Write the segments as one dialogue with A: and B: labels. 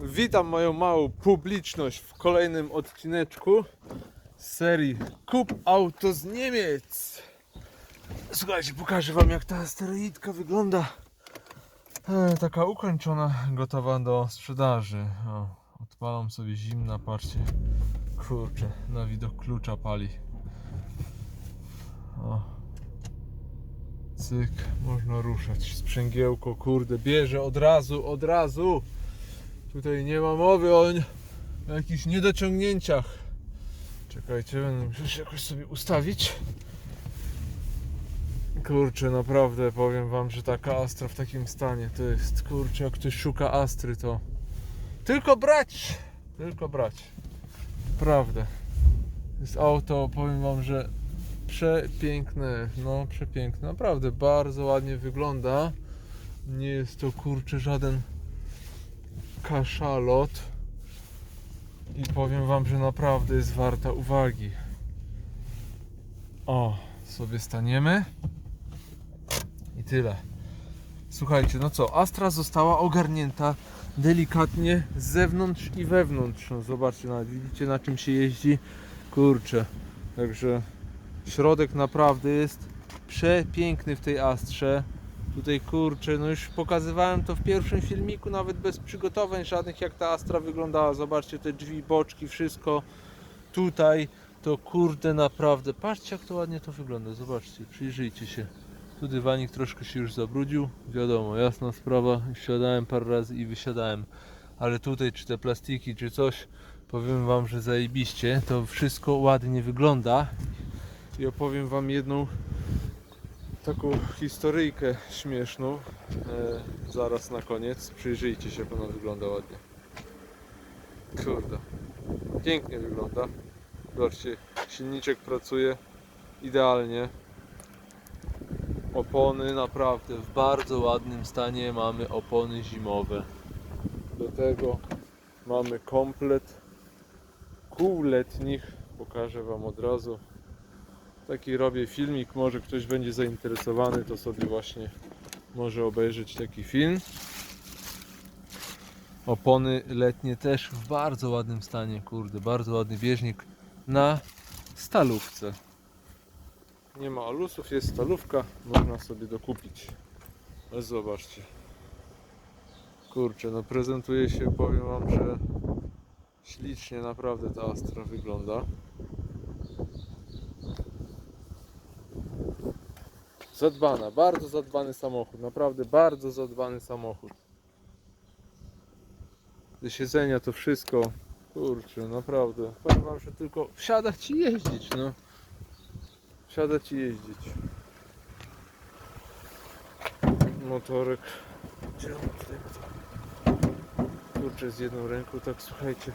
A: Witam moją małą publiczność w kolejnym odcineczku serii Kup auto z Niemiec. Słuchajcie, pokażę wam jak ta asteroidka wygląda. E, taka ukończona, gotowa do sprzedaży. O, odpalam sobie zimna, patrzcie. Kurczę, na widok klucza pali. O. Cyk, można ruszać. Sprzęgiełko, kurde, bierze od razu, od razu. Tutaj nie ma mowy o, jakichś niedociągnięciach. Czekajcie, będę musiał się jakoś sobie ustawić. Kurczę, naprawdę powiem wam, że taka Astra w takim stanie to jest, kurczę, jak ktoś szuka Astry, to tylko brać, tylko brać. Prawda. Jest auto, powiem wam, że przepiękne, no przepiękne, naprawdę bardzo ładnie wygląda. Nie jest to kurczę żaden kaszalot i powiem wam, że naprawdę jest warta uwagi. O, sobie staniemy i tyle. Słuchajcie, no co, Astra została ogarnięta delikatnie z zewnątrz i wewnątrz. No zobaczcie, nawet widzicie na czym się jeździ. Kurczę, także środek naprawdę jest przepiękny w tej Astrze. Tutaj kurczę, no już pokazywałem to w pierwszym filmiku, nawet bez przygotowań żadnych, jak ta Astra wyglądała. Zobaczcie te drzwi, boczki, wszystko. Tutaj to kurde naprawdę. Patrzcie jak to ładnie to wygląda. Zobaczcie, przyjrzyjcie się. Tu dywanik troszkę się już zabrudził. Wiadomo, jasna sprawa. Wsiadałem parę razy i wysiadałem. Ale tutaj, czy te plastiki, czy coś, powiem Wam, że zajebiście. To wszystko ładnie wygląda. I opowiem Wam jedną taką historyjkę śmieszną. E, zaraz na koniec. Przyjrzyjcie się, jak ona wygląda ładnie. Kurde. Pięknie wygląda. Zobaczcie, silniczek pracuje idealnie. Opony naprawdę w bardzo ładnym stanie mamy opony zimowe. Do tego mamy komplet kół letnich. Pokażę Wam od razu. Taki robię filmik, może ktoś będzie zainteresowany, to sobie właśnie może obejrzeć taki film. Opony letnie też w bardzo ładnym stanie, kurde, bardzo ładny bieżnik na stalówce. Nie ma alusów, jest stalówka, można sobie dokupić. Ale zobaczcie. Kurczę, no prezentuje się, powiem Wam, że ślicznie naprawdę ta Astra wygląda. Zadbana, bardzo zadbany samochód, naprawdę bardzo zadbany samochód. Te siedzenia, to wszystko, kurczę, naprawdę. Powiem wam, że tylko wsiadać i jeździć, no. Wsiadać i jeździć. Motorek. Gdzie on tutaj? Kurczę, z jedną ręką, tak słuchajcie.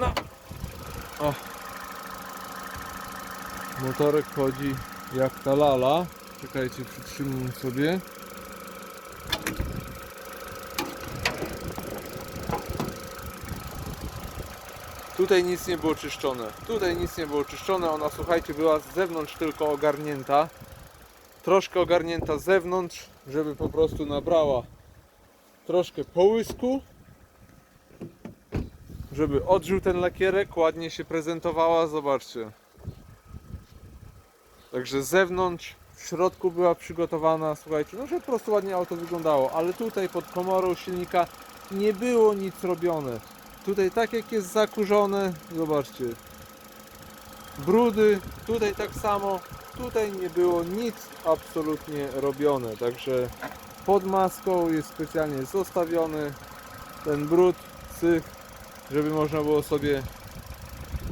A: No. O. Motorek chodzi jak ta lala. Czekajcie, przytrzymam sobie. Tutaj nic nie było czyszczone. Tutaj nic nie było czyszczone. Ona, słuchajcie, była z zewnątrz tylko ogarnięta. Troszkę ogarnięta z zewnątrz, żeby po prostu nabrała troszkę połysku. Żeby odżył ten lakierek, ładnie się prezentowała. Zobaczcie. Także zewnątrz, w środku była przygotowana, słuchajcie, no że po prostu ładnie auto wyglądało, ale tutaj pod komorą silnika nie było nic robione. Tutaj tak jak jest zakurzone, zobaczcie, brudy, tutaj tak samo, tutaj nie było nic absolutnie robione, także pod maską jest specjalnie zostawiony ten brud, syf, żeby można było sobie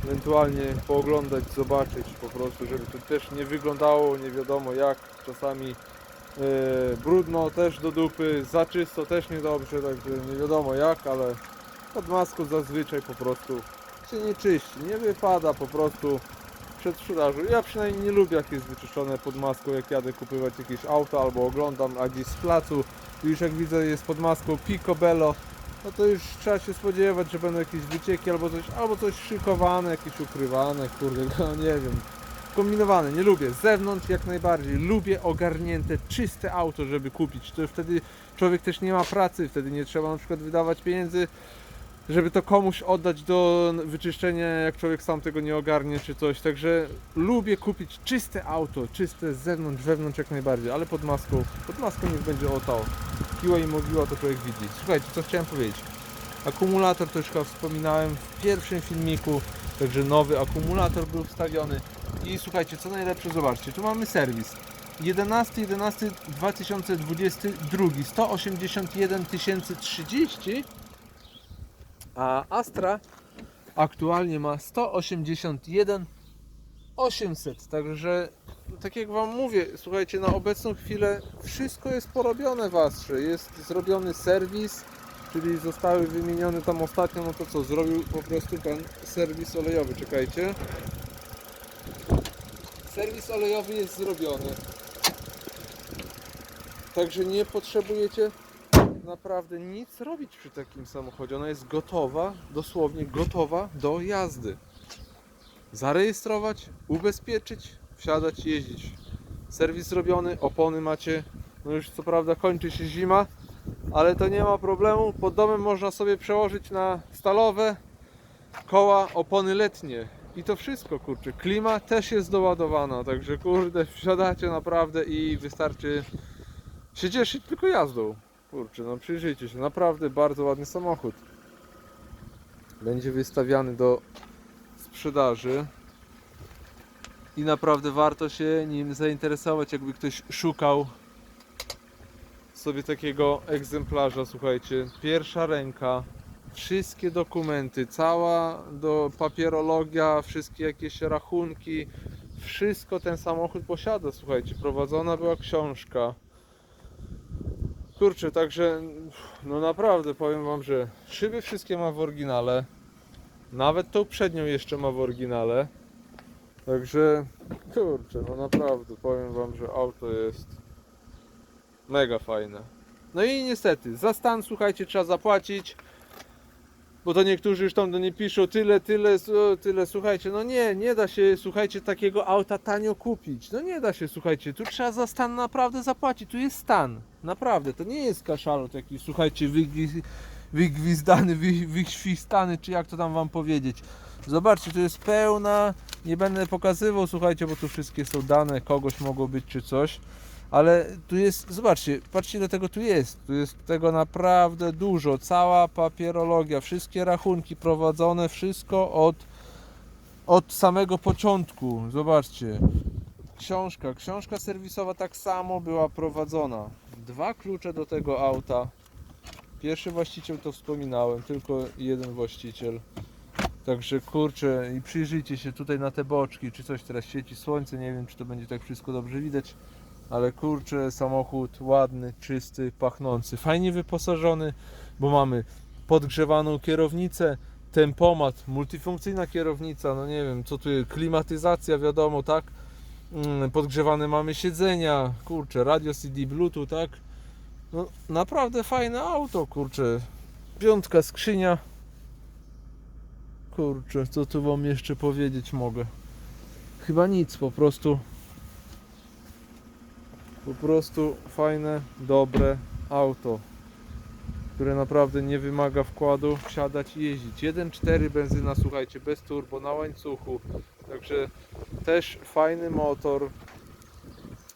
A: ewentualnie pooglądać, zobaczyć prostu, żeby to też nie wyglądało nie wiadomo jak, czasami e, brudno też do dupy, za czysto też niedobrze, także nie wiadomo jak, ale pod maską zazwyczaj po prostu się nie czyści, nie wypada po prostu przed sprzedażą. Ja przynajmniej nie lubię jak jest wyczyszczone pod maską, jak jadę kupować jakieś auto albo oglądam, a gdzieś z placu, już jak widzę jest pod maską picobello, no to już trzeba się spodziewać, że będą jakieś wycieki albo coś, albo coś szykowane, jakieś ukrywane, kurde, no nie wiem. Kombinowane, nie lubię. Z zewnątrz jak najbardziej. Lubię ogarnięte, czyste auto, żeby kupić. To wtedy człowiek też nie ma pracy, wtedy nie trzeba na przykład wydawać pieniędzy, żeby to komuś oddać do wyczyszczenia, jak człowiek sam tego nie ogarnie czy coś. Także lubię kupić czyste auto, czyste z zewnątrz, wewnątrz jak najbardziej, ale pod maską, pod maską niech będzie o to. Kiła i mogiła to człowiek widzi. Słuchajcie, co chciałem powiedzieć. Akumulator to już chyba wspominałem w pierwszym filmiku, także nowy akumulator był wstawiony. I słuchajcie, co najlepsze, zobaczcie, tu mamy serwis. 11 11 2022 181 030 a Astra aktualnie ma 181 800 także tak jak wam mówię słuchajcie na obecną chwilę wszystko jest porobione w Astrze jest zrobiony serwis czyli zostały wymienione tam ostatnio no to co zrobił po prostu pan serwis olejowy czekajcie serwis olejowy jest zrobiony także nie potrzebujecie naprawdę nic robić przy takim samochodzie. Ona jest gotowa, dosłownie gotowa do jazdy. Zarejestrować, ubezpieczyć, wsiadać, jeździć. Serwis zrobiony, opony macie. No już co prawda kończy się zima, ale to nie ma problemu. Pod domem można sobie przełożyć na stalowe koła, opony letnie. I to wszystko, kurczę. Klima też jest doładowana, także kurde, wsiadacie naprawdę i wystarczy się cieszyć tylko jazdą. Kurczę, no przyjrzyjcie się, naprawdę bardzo ładny samochód. Będzie wystawiany do sprzedaży. I naprawdę warto się nim zainteresować, jakby ktoś szukał sobie takiego egzemplarza, słuchajcie. Pierwsza ręka, wszystkie dokumenty, cała do papierologia, wszystkie jakieś rachunki, wszystko ten samochód posiada, słuchajcie. Prowadzona była książka. Kurczę, także no naprawdę powiem wam, że szyby wszystkie ma w oryginale. Nawet tą przednią jeszcze ma w oryginale. Także kurczę, no naprawdę powiem wam, że auto jest mega fajne. No i niestety, za stan słuchajcie trzeba zapłacić. Bo to niektórzy już tam do niej piszą tyle, tyle, tyle, słuchajcie, no nie, nie da się, słuchajcie, takiego auta tanio kupić. No nie da się, słuchajcie, tu trzeba za stan naprawdę zapłacić, tu jest stan. Naprawdę, to nie jest kaszalot jakiś, słuchajcie, wygwi- wygwizdany, wy, wyświstany, czy jak to tam wam powiedzieć. Zobaczcie, tu jest pełna, nie będę pokazywał, słuchajcie, bo tu wszystkie są dane, kogoś mogło być czy coś. Ale tu jest, zobaczcie, patrzcie ile tego tu jest. Tu jest tego naprawdę dużo. Cała papierologia, wszystkie rachunki prowadzone, wszystko od, od samego początku. Zobaczcie. Książka, książka serwisowa tak samo była prowadzona. Dwa klucze do tego auta. Pierwszy właściciel to wspominałem, tylko jeden właściciel. Także kurczę i przyjrzyjcie się tutaj na te boczki, czy coś teraz świeci słońce, nie wiem czy to będzie tak wszystko dobrze widać. Ale kurczę, samochód ładny, czysty, pachnący, fajnie wyposażony, bo mamy podgrzewaną kierownicę, tempomat, multifunkcyjna kierownica, no nie wiem, co tu jest, klimatyzacja, wiadomo, tak? Mm, Podgrzewane mamy siedzenia, kurczę, radio CD, Bluetooth, tak? No naprawdę fajne auto, kurczę. Piątka skrzynia. Kurczę, co tu wam jeszcze powiedzieć mogę? Chyba nic, po prostu po prostu fajne, dobre auto, które naprawdę nie wymaga wkładu, wsiadać i jeździć. 1.4 benzyna, słuchajcie, bez turbo, na łańcuchu, także też fajny motor.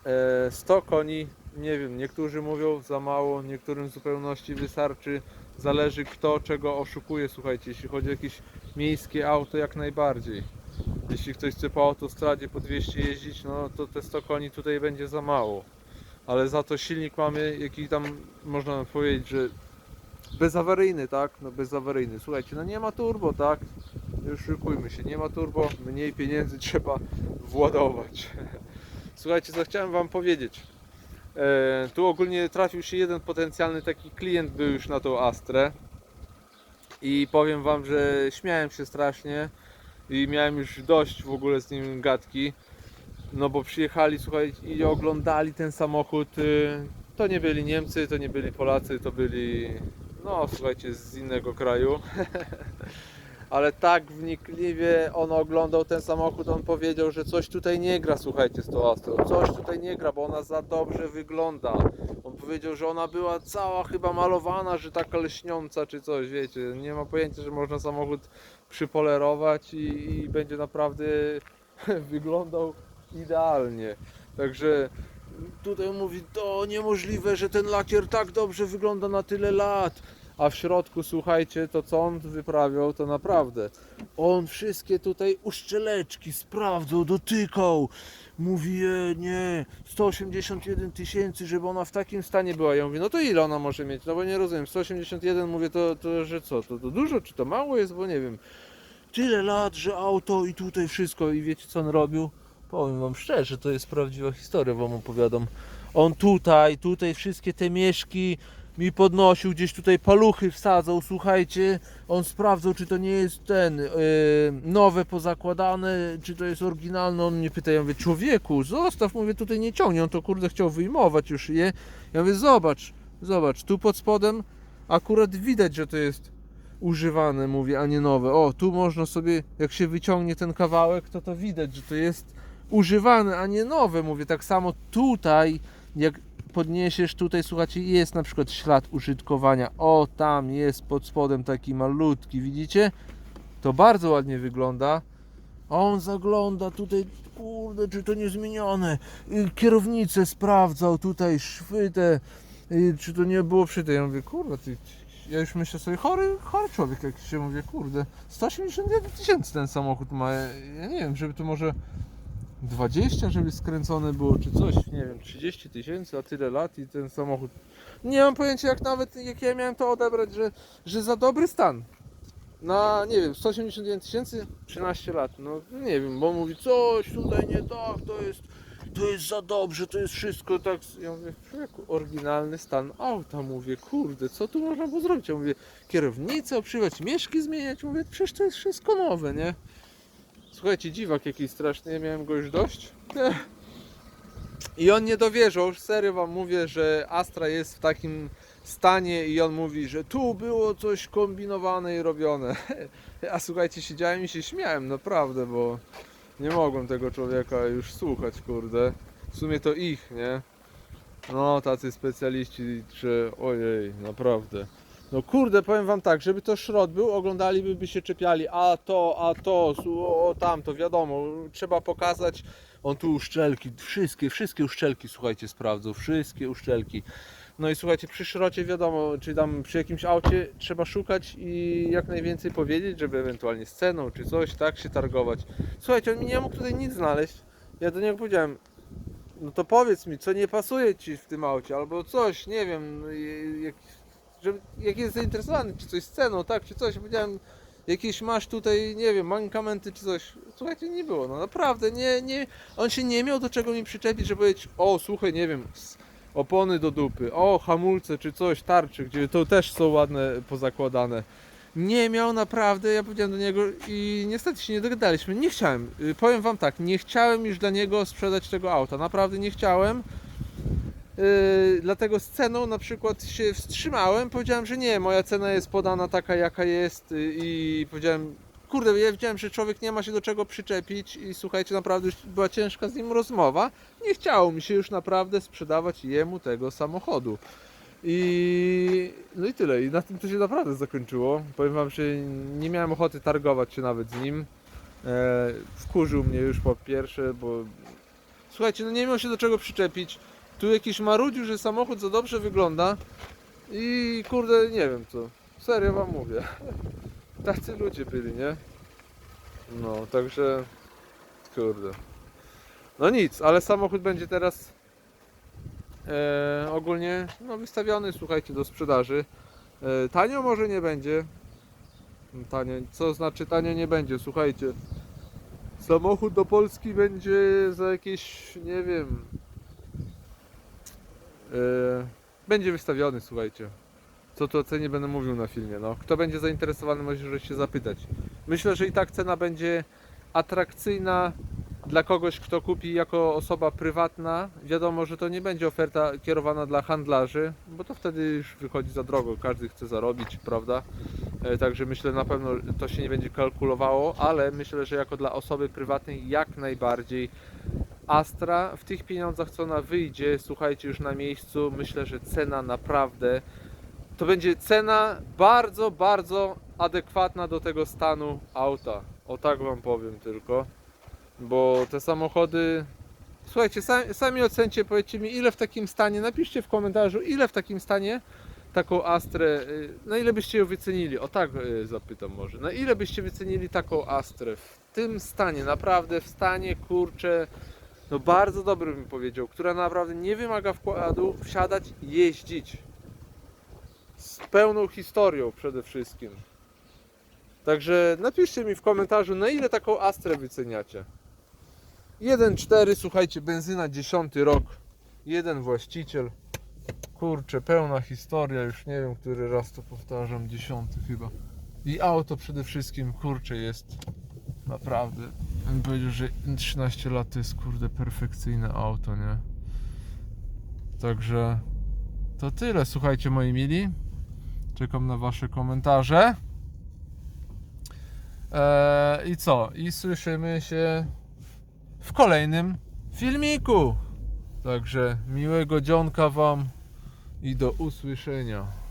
A: E, 100 koni, nie wiem, niektórzy mówią za mało, niektórym w zupełności wystarczy. Zależy kto czego oszukuje, słuchajcie, jeśli chodzi o jakieś miejskie auto, jak najbardziej. Jeśli ktoś chce po autostradzie po 200 jeździć, no to te 100 koni tutaj będzie za mało. Ale za to silnik mamy, jaki tam można powiedzieć, że bezawaryjny, tak? No bezawaryjny. Słuchajcie, no nie ma turbo, tak? Już szykujmy się, nie ma turbo, mniej pieniędzy trzeba władować. Słuchajcie, co chciałem Wam powiedzieć. E, tu ogólnie trafił się jeden potencjalny taki klient, był już na tą Astrę. I powiem Wam, że śmiałem się strasznie i miałem już dość w ogóle z nim gadki. No bo przyjechali, słuchaj, i oglądali ten samochód. y, To nie byli Niemcy, to nie byli Polacy, to byli, no słuchajcie, z innego kraju. ale tak wnikliwie on oglądał ten samochód, on powiedział, że coś tutaj nie gra, słuchajcie, z tą coś tutaj nie gra, bo ona za dobrze wygląda. On powiedział, że ona była cała chyba malowana, że taka lśniąca czy coś, wiecie, nie ma pojęcia, że można samochód przypolerować i, i będzie naprawdę wyglądał idealnie. Także tutaj mówi, to niemożliwe, że ten lakier tak dobrze wygląda na tyle lat. A w środku, słuchajcie, to co on wyprawiał, to naprawdę. On wszystkie tutaj uszczeleczki sprawdzał, dotykał. Mówi, e, nie, 181 tysięcy, żeby ona w takim stanie była. Ja mówię, no to ile ona może mieć? No bo nie rozumiem, 181 mówię, to, to że co, to, to dużo czy to mało jest, bo nie wiem. Tyle lat, że auto i tutaj wszystko i wiecie co on robił? Powiem wam szczerze, to jest prawdziwa historia, wam opowiadam. On tutaj, tutaj wszystkie te mieszki mi podnosił, gdzieś tutaj paluchy wsadzał, słuchajcie. On sprawdzał, czy to nie jest ten yy, nowe pozakładane, czy to jest oryginalne. On mnie pyta, ja mówię, człowieku, zostaw, mówię, tutaj nie ciągnie. On to kurde chciał wyjmować już je. Ja mówię, zobacz, zobacz, tu pod spodem akurat widać, że to jest używane, mówię, a nie nowe. O, tu można sobie, jak się wyciągnie ten kawałek, to to widać, że to jest używane, a nie nowe. Mówię, tak samo tutaj, jak podniesiesz tutaj, słuchajcie, jest na przykład ślad użytkowania. O, tam jest pod spodem taki malutki, widzicie? To bardzo ładnie wygląda. On zagląda tutaj, kurde, czy to nie zmienione. Y, Kierownicę sprawdzał, tutaj szwy te, y, czy to nie było przy tej. Ja mówię, kurde, ty, ja już myślę sobie, chory, chory człowiek, jak się mówię, kurde, 181 tysięcy ten samochód ma. Ja nie wiem, żeby to może 20, żeby skręcone było, czy coś, nie wiem, 30 tysięcy, a tyle lat i ten samochód. Nie mam pojęcia, jak nawet, jak ja miałem to odebrać, że, że za dobry stan. Na, nie wiem, 181 tysięcy, 13 lat, no nie wiem, bo mówi coś tutaj nie tak, to jest, to jest za dobrze, to jest wszystko tak. Ja mówię, człowieku, oryginalny stan auta, mówię, kurde, co tu można było zrobić? Ja mówię, kierownicę oprzywać, mieszki zmieniać, mówię, przecież to jest wszystko nowe, nie? Słuchajcie, dziwak jakiś straszny, ja miałem go już dość. I on nie dowierzał, serio wam mówię, że Astra jest w takim stanie i on mówi, że tu było coś kombinowane i robione. A słuchajcie, siedziałem i się śmiałem, naprawdę, bo nie mogłem tego człowieka już słuchać, kurde. W sumie to ich, nie? No, tacy specjaliści, czy ojej, naprawdę. No kurde, powiem wam tak, żeby to szrot był, oglądaliby by się czepiali, a to, a to, o, tamto, wiadomo, trzeba pokazać. On tu uszczelki, wszystkie, wszystkie uszczelki, słuchajcie, sprawdzą, wszystkie uszczelki. No i słuchajcie, przy szrocie wiadomo, czy tam przy jakimś aucie trzeba szukać i jak najwięcej powiedzieć, żeby ewentualnie z ceną czy coś, tak się targować. Słuchajcie, on mi nie mógł tutaj nic znaleźć. Ja do niego powiedziałem, no to powiedz mi, co nie pasuje ci w tym aucie, albo coś, nie wiem, żeby, jak jest zainteresowany, czy coś z ceną, tak, czy coś. Powiedziałem, jakieś masz tutaj, nie wiem, mankamenty czy coś. Słuchajcie, nie było, no naprawdę, nie, nie, on się nie miał do czego mi przyczepić, żeby powiedzieć, o, słuchaj, nie wiem, opony do dupy, o, hamulce czy coś, tarczy, gdzie to też są ładne pozakładane. Nie miał naprawdę, ja powiedziałem do niego i niestety się nie dogadaliśmy. Nie chciałem, y, powiem wam tak, nie chciałem już dla niego sprzedać tego auta, naprawdę nie chciałem. Yy, dlatego z ceną na przykład się wstrzymałem. Powiedziałem, że nie, moja cena jest podana taka jaka jest yy, i powiedziałem, kurde, ja wiedziałem, że człowiek nie ma się do czego przyczepić i słuchajcie, naprawdę już była ciężka z nim rozmowa. Nie chciało mi się już naprawdę sprzedawać jemu tego samochodu. I no i tyle. I na tym to się naprawdę zakończyło. Powiem wam, że nie miałem ochoty targować się nawet z nim. E, wkurzył mnie już po pierwsze, bo słuchajcie, no nie miał się do czego przyczepić. Tu jakiś marudził, że samochód za dobrze wygląda i kurde, nie wiem co. Serio wam mówię. Tacy ludzie byli, nie? No, także kurde. No nic, ale samochód będzie teraz e, ogólnie no, wystawiony, słuchajcie, do sprzedaży. E, tanio może nie będzie. Tanio, co znaczy tanio nie będzie, słuchajcie. Samochód do Polski będzie za jakieś, nie wiem, będzie wystawiony, słuchajcie. Co tu o cenie będę mówił na filmie. No. Kto będzie zainteresowany, może się zapytać. Myślę, że i tak cena będzie atrakcyjna Dla kogoś, kto kupi jako osoba prywatna, wiadomo, że to nie będzie oferta kierowana dla handlarzy, bo to wtedy już wychodzi za drogo, każdy chce zarobić, prawda? E, Także myślę, na pewno to się nie będzie kalkulowało, ale myślę, że jako dla osoby prywatnej jak najbardziej Astra w tych pieniądzach, co ona wyjdzie, słuchajcie, już na miejscu, myślę, że cena naprawdę to będzie cena bardzo, bardzo adekwatna do tego stanu auta. O tak wam powiem tylko. Bo te samochody. Słuchajcie, sami, sami ocencie, powiedzcie mi, ile w takim stanie. Napiszcie w komentarzu, ile w takim stanie taką Astrę. y, Na ile byście ją wycenili? O tak y, zapytam może. Na ile byście wycenili taką Astrę w tym stanie? Naprawdę w stanie kurczę. No bardzo dobry bym powiedział, która naprawdę nie wymaga wkładu, wsiadać, jeździć z pełną historią przede wszystkim. Także napiszcie mi w komentarzu, na ile taką Astrę wyceniacie. 1.4, słuchajcie, benzyna 10 rok, jeden właściciel. Kurczę, pełna historia, już nie wiem, który raz to powtarzam, 10 chyba. I auto przede wszystkim, kurczę, jest naprawdę. Bym powiedział, że 13 lat to jest kurde perfekcyjne auto, nie? Także to tyle, słuchajcie moi mili. Czekam na wasze komentarze. Eee, I co? I słyszymy się w kolejnym filmiku. Także miłego dzionka wam i do usłyszenia.